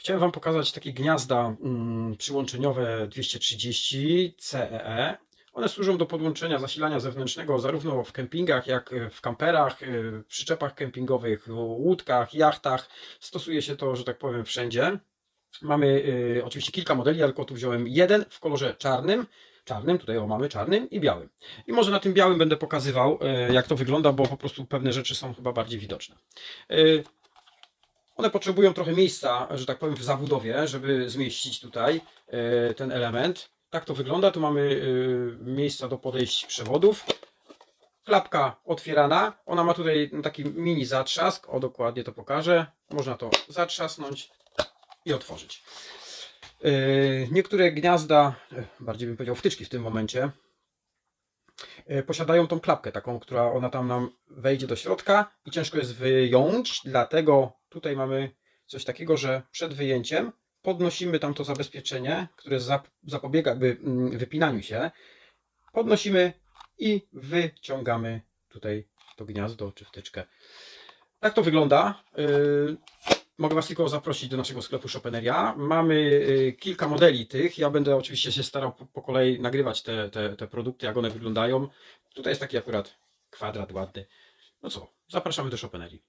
Chciałem Wam pokazać takie gniazda mm, przyłączeniowe 230 CEE. One służą do podłączenia zasilania zewnętrznego zarówno w kempingach, jak w kamperach, y, przyczepach kempingowych, łódkach, jachtach. Stosuje się to, że tak powiem, wszędzie. Mamy y, oczywiście kilka modeli, ale tu wziąłem jeden w kolorze czarnym. Czarnym, tutaj o mamy czarnym i białym. I może na tym białym będę pokazywał, y, jak to wygląda, bo po prostu pewne rzeczy są chyba bardziej widoczne. One potrzebują trochę miejsca, że tak powiem, w zabudowie, żeby zmieścić tutaj e, ten element. Tak to wygląda. Tu mamy e, miejsca do podejść przewodów. Klapka otwierana. Ona ma tutaj taki mini zatrzask. O, dokładnie to pokażę. Można to zatrzasnąć i otworzyć. E, Niektóre gniazda, bardziej bym powiedział wtyczki w tym momencie, posiadają tą klapkę taką, która ona tam nam wejdzie do środka i ciężko jest wyjąć, dlatego tutaj mamy coś takiego, że przed wyjęciem podnosimy tam to zabezpieczenie, które zap- zapobiega mm, wypinaniu się, podnosimy i wyciągamy tutaj to gniazdo czy wtyczkę. Tak to wygląda. Yy, Mogę Was tylko zaprosić do naszego sklepu Shopeneria. Mamy y, kilka modeli tych. Ja będę oczywiście się starał po, kolei nagrywać te, te, te produkty, jak one wyglądają. Tutaj jest taki akurat kwadrat ładny. No co, zapraszamy do Shopenerii.